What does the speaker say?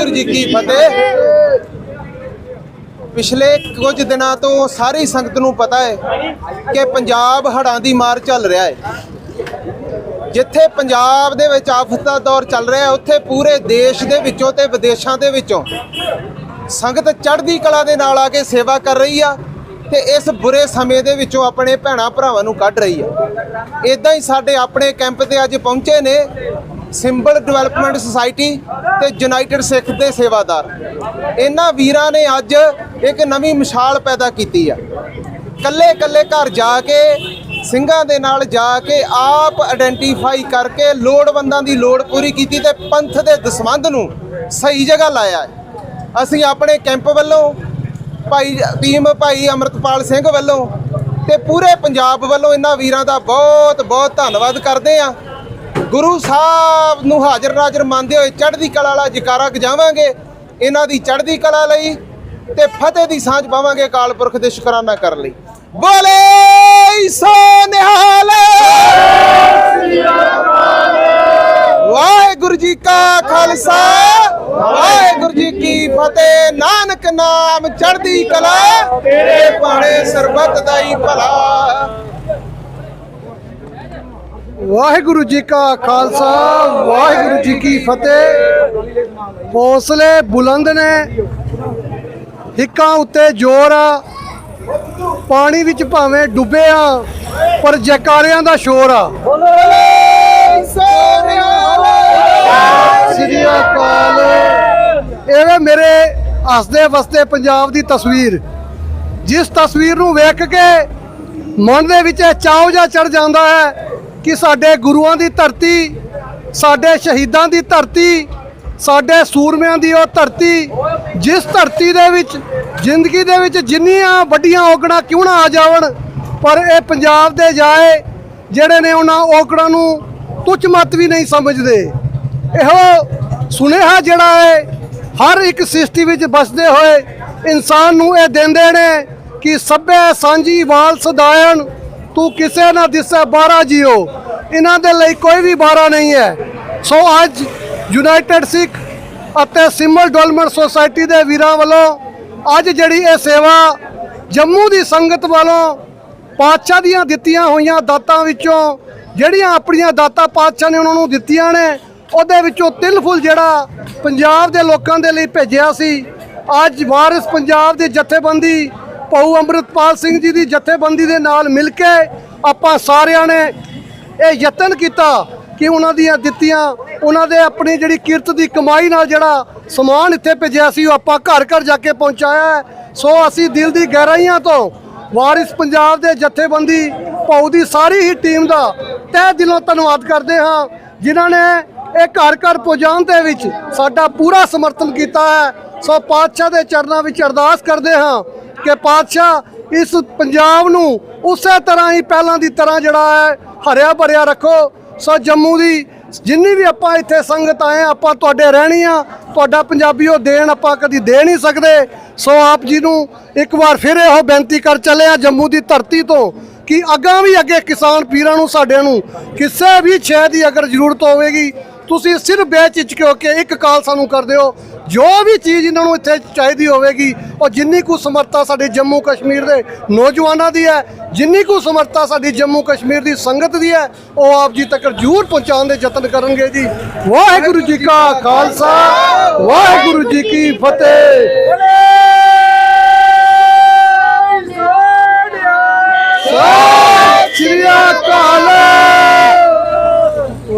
ਵਾਹਿਗੁਰੂ ਜੀ ਕੀ ਫਤਿਹ। ਪਿਛਲੇ ਕੁਝ ਦਿਨਾਂ ਤੋਂ ਸਾਰੀ ਸੰਗਤ ਨੂੰ ਪਤਾ ਹੈ ਕਿ ਪੰਜਾਬ ਹੜ੍ਹਾਂ ਦੀ ਮਾਰ ਚੱਲ ਰਿਹਾ ਹੈ। ਜਿੱਥੇ ਪੰਜਾਬ ਦੇ ਵਿੱਚ ਆਫਤ ਦਾ ਦੌਰ ਚੱਲ ਰਿਹਾ ਹੈ, ਉੱਥੇ ਪੂਰੇ ਦੇਸ਼ ਦੇ ਵਿੱਚੋਂ ਤੇ ਵਿਦੇਸ਼ਾਂ ਦੇ ਵਿੱਚੋਂ ਸੰਗਤ ਚੜ੍ਹਦੀ ਕਲਾ ਦੇ ਨਾਲ ਆ ਕੇ ਸੇਵਾ ਕਰ ਰਹੀ ਆ ਤੇ ਇਸ ਬੁਰੇ ਸਮੇਂ ਦੇ ਵਿੱਚੋਂ ਆਪਣੇ ਭੈਣਾ ਭਰਾਵਾਂ ਨੂੰ ਕੱਢ ਰਹੀ ਆ। ਇਦਾਂ ਹੀ ਸਾਡੇ ਆਪਣੇ ਕੈਂਪ ਤੇ ਅੱਜ ਪਹੁੰਚੇ ਨੇ ਸਿੰਬਲ ਡਿਵੈਲਪਮੈਂਟ ਸੁਸਾਇਟੀ ਤੇ ਯੂਨਾਈਟਿਡ ਸਿੱਖ ਦੇ ਸੇਵਾਦਾਰ। ਇਹਨਾਂ ਵੀਰਾਂ ਨੇ ਅੱਜ ਇੱਕ ਨਵੀਂ ਮਿਸਾਲ ਪੈਦਾ ਕੀਤੀ ਆ। ਕੱਲੇ ਕੱਲੇ ਘਰ ਜਾ ਕੇ, ਸਿੰਘਾਂ ਦੇ ਨਾਲ ਜਾ ਕੇ ਆਪ ਆਇਡੈਂਟੀਫਾਈ ਕਰਕੇ ਲੋੜਵੰਦਾਂ ਦੀ ਲੋੜ ਪੂਰੀ ਕੀਤੀ ਤੇ ਪੰਥ ਦੇ ਦਸਵੰਧ ਨੂੰ ਸਹੀ ਜਗ੍ਹਾ ਲਾਇਆ ਅਸੀਂ ਆਪਣੇ ਕੈਂਪ ਵੱਲੋਂ, ਭਾਈ ਟੀਮ ਭਾਈ ਅਮਰਤਪਾਲ ਸਿੰਘ ਵੱਲੋਂ ਤੇ ਪੂਰੇ ਪੰਜਾਬ ਵੱਲੋਂ ਇਹਨਾਂ ਵੀਰਾਂ ਦਾ ਬਹੁਤ ਬਹੁਤ ਧੰਨਵਾਦ ਕਰਦੇ ਆ ਗੁਰੂ ਸਾਹਿਬ ਨੂੰ ਹਾਜ਼ਰ ਨਾਜ਼ਰ ਮੰਨਦੇ ਹੋਏ ਚੜ੍ਹਦੀ ਕਲਾ ਵਾਲਾ ਜਕਾਰਾ ਗਜਾਵਾਂਗੇ। ਇਹਨਾਂ ਦੀ ਚੜ੍ਹਦੀ ਕਲਾ ਲਈ ਤੇ ਫਤਿਹ ਦੀ ਸਾਂਝ ਪਾਵਾਂਗੇ ਅਕਾਲ ਪੁਰਖ ਦੇ ਸ਼ੁਕਰਾਨਾ ਕਰਨ ਲਈ। ਬੋਲੇ ਸੋ ਨਿਹਾਲ। ਵਾਹਿਗੁਰੂ ਜੀ ਕਾ ਖਾਲਸਾ, ਵਾਹਿਗੁਰੂ ਜੀ ਕੀ ਫਤਿਹ। ਨਾਨਕ ਨਾਮ ਚੜ੍ਹਦੀ ਕਲਾ, ਤੇਰੇ ਬਾਣੇ ਸਰਬੱਤ ਦਾ ਹੀ ਭਲਾ। ਵਾਹਿਗੁਰੂ ਜੀ ਕਾ ਖਾਲਸਾ, ਵਾਹਿਗੁਰੂ ਜੀ ਕੀ ਫਤਿਹ। ਹੌਸਲੇ ਬੁਲੰਦ ਨੇ, ਹਿੱਕਾਂ ਉੱਤੇ ਜ਼ੋਰ ਆ, ਪਾਣੀ ਵਿੱਚ ਭਾਵੇਂ ਡੁੱਬੇ ਆ, ਪਰ ਜੈਕਾਰਿਆਂ ਦਾ ਸ਼ੋਰ ਆ। ਸ੍ਰੀ ਅਕਾਲ। ਇਹ ਮੇਰੇ ਹੱਸਦੇ ਵਸਦੇ ਪੰਜਾਬ ਦੀ ਤਸਵੀਰ। ਜਿਸ ਤਸਵੀਰ ਨੂੰ ਵੇਖ ਕੇ ਮਨ ਦੇ ਵਿੱਚ ਇਹ ਚਾਉ ਜਾ ਚੜ ਜਾਂਦਾ ਹੈ ਕਿ ਸਾਡੇ ਗੁਰੂਆਂ ਦੀ ਧਰਤੀ, ਸਾਡੇ ਸ਼ਹੀਦਾਂ ਦੀ ਧਰਤੀ, ਸਾਡੇ ਸੂਰਮਿਆਂ ਦੀ ਉਹ ਧਰਤੀ, ਜਿਸ ਧਰਤੀ ਦੇ ਵਿੱਚ, ਜ਼ਿੰਦਗੀ ਦੇ ਵਿੱਚ ਜਿੰਨੀਆਂ ਵੱਡੀਆਂ ਔਕੜਾਂ ਕਿਉਂ ਨਾ ਆ ਜਾਵਣ, ਪਰ ਇਹ ਪੰਜਾਬ ਦੇ ਜਾਏ, ਜਿਹੜੇ ਨੇ ਉਹਨਾਂ ਔਕੜਾਂ ਨੂੰ ਤੁੱਛ ਮੱਤ ਵੀ ਨਹੀਂ ਸਮਝਦੇ। ਇਹੋ ਸੁਨੇਹਾ ਜਿਹੜਾ ਹੈ, ਹਰ ਇੱਕ ਸ੍ਰਿਸ਼ਟੀ ਵਿੱਚ ਵਸਦੇ ਹੋਏ ਇਨਸਾਨ ਨੂੰ ਇਹ ਦਿੰਦੇ ਨੇ ਕਿ ਸਭੇ ਸਾਂਝੀ ਵਾਲ ਸਦਾਇਣ ਤੂੰ ਕਿਸੇ ਨਾ ਦਿਸੇ ਬਾਰਾ ਜੀਓ। ਇਹਨਾਂ ਦੇ ਲਈ ਕੋਈ ਵੀ ਬਾਰਾ ਨਹੀਂ ਹੈ। ਸੋ ਅੱਜ ਯੂਨਾਈਟਿਡ ਸਿੱਖ ਅਤੇ ਸਿੰਬਲ ਡਵੈਲਪਮੈਂਟ ਸੁਸਾਇਟੀ ਦੇ ਵੀਰਾਂ ਵੱਲੋਂ ਅੱਜ ਜਿਹੜੀ ਇਹ ਸੇਵਾ ਜੰਮੂ ਦੀ ਸੰਗਤ ਵੱਲੋਂ ਪਾਤਸ਼ਾਹ ਦੀਆਂ ਦਿੱਤੀਆਂ ਹੋਈਆਂ ਦਾਤਾਂ ਵਿੱਚੋਂ ਜਿਹੜੀਆਂ ਆਪਣੀਆਂ ਦਾਤਾਂ ਪਾਤਸ਼ਾਹ ਨੇ ਉਹਨਾਂ ਨੂੰ ਦਿੱਤੀਆਂ ਨੇ, ਉਹਦੇ ਵਿੱਚੋਂ ਤਿਲ ਫੁੱਲ ਜਿਹੜਾ ਪੰਜਾਬ ਦੇ ਲੋਕਾਂ ਦੇ ਲਈ ਭੇਜਿਆ ਸੀ। ਅੱਜ ਵਾਰਿਸ ਪੰਜਾਬ ਦੀ ਜਥੇਬੰਦੀ ਪਉ ਅੰਮ੍ਰਿਤਪਾਲ ਸਿੰਘ ਜੀ ਦੀ ਜਥੇਬੰਦੀ ਦੇ ਨਾਲ ਮਿਲ ਕੇ ਆਪਾਂ ਸਾਰਿਆਂ ਨੇ ਇਹ ਯਤਨ ਕੀਤਾ ਕਿ ਉਹਨਾਂ ਦੀਆਂ ਦਿੱਤੀਆਂ, ਉਹਨਾਂ ਦੇ ਆਪਣੀ ਜਿਹੜੀ ਕਿਰਤ ਦੀ ਕਮਾਈ ਨਾਲ ਜਿਹੜਾ ਸਮਾਨ ਇੱਥੇ ਭੇਜਿਆ ਸੀ, ਉਹ ਆਪਾਂ ਘਰ ਘਰ ਜਾ ਕੇ ਪਹੁੰਚਾਇਆ ਸੋ ਅਸੀਂ ਦਿਲ ਦੀ ਗਹਿਰਾਈਆਂ ਤੋਂ ਵਾਰਿਸ ਪੰਜਾਬ ਦੇ ਜਥੇਬੰਦੀ ਪਉ ਦੀ ਸਾਰੀ ਹੀ ਟੀਮ ਦਾ ਤਹਿ ਦਿਲੋਂ ਧੰਨਵਾਦ ਕਰਦੇ ਹਾਂ, ਜਿਨ੍ਹਾਂ ਨੇ ਇਹ ਘਰ ਘਰ ਪਹੁੰਚਾਉਣ ਦੇ ਵਿੱਚ ਸਾਡਾ ਪੂਰਾ ਸਮਰਥਨ ਕੀਤਾ ਹੈ। ਸੋ ਪਾਤਸ਼ਾਹ ਦੇ ਚਰਨਾਂ ਵਿੱਚ ਅਰਦਾਸ ਕਰਦੇ ਹਾਂ ਕਿ ਪਾਤਸ਼ਾਹ ਇਸ ਪੰਜਾਬ ਨੂੰ ਉਸੇ ਤਰ੍ਹਾਂ ਹੀ ਪਹਿਲਾਂ ਦੀ ਤਰ੍ਹਾਂ ਜਿਹੜਾ ਹੈ ਹਰਿਆ ਭਰਿਆ ਰੱਖੋ। ਸੋ ਜੰਮੂ ਦੀ ਜਿੰਨੀ ਵੀ ਆਪਾਂ ਇੱਥੇ ਸੰਗਤ ਆਏ ਹਾਂ, ਆਪਾਂ ਤੁਹਾਡੇ ਰਹਿਣੀ ਆ ਤੁਹਾਡਾ ਪੰਜਾਬੀਓ ਦੇਣ ਆਪਾਂ ਕਦੀ ਦੇ ਨਹੀਂ ਸਕਦੇ। ਸੋ ਆਪ ਜੀ ਨੂੰ ਇੱਕ ਵਾਰ ਫਿਰ ਇਹੋ ਬੇਨਤੀ ਕਰ ਚੱਲੇ ਆ ਜੰਮੂ ਦੀ ਧਰਤੀ ਤੋਂ ਕਿ ਅੱਗਾ ਵੀ ਅੱਗੇ ਕਿਸਾਨ ਪੀਰਾਂ ਨੂੰ ਸਾਡਿਆਂ ਨੂੰ ਕਿਸੇ ਵੀ ਸ਼ੈ ਦੀ ਅਗਰ ਜ਼ਰੂਰਤ ਹੋਵੇਗੀ ਤੁਸੀਂ ਸਿਰਫ ਬੇਚਿਚਕ ਹੋ ਕੇ ਇੱਕ ਕਾਲ ਸਾਨੂੰ ਕਰ ਦਿਓ। ਜੋ ਵੀ ਚੀਜ਼ ਇਹਨਾਂ ਨੂੰ ਇੱਥੇ ਚਾਹੀਦੀ ਹੋਵੇਗੀ, ਉਹ ਜਿੰਨੀ ਕੁ ਸਮਰੱਥਾ ਸਾਡੇ ਜੰਮੂ ਕਸ਼ਮੀਰ ਦੇ ਨੌਜਵਾਨਾਂ ਦੀ ਹੈ, ਜਿੰਨੀ ਕੁ ਸਮਰੱਥਾ ਸਾਡੀ ਜੰਮੂ ਕਸ਼ਮੀਰ ਦੀ ਸੰਗਤ ਦੀ ਹੈ, ਉਹ ਆਪ ਜੀ ਤੱਕ ਜ਼ਰੂਰ ਪਹੁੰਚਾਉਣ ਦੇ ਯਤਨ ਕਰਨਗੇ ਜੀ। ਵਾਹਿਗੁਰੂ ਜੀ ਕਾ ਖਾਲਸਾ, ਵਾਹਿਗੁਰੂ ਜੀ ਕੀ ਫਤਿਹ ਸਤਿ ਸ਼੍ਰੀ ਅਕਾਲ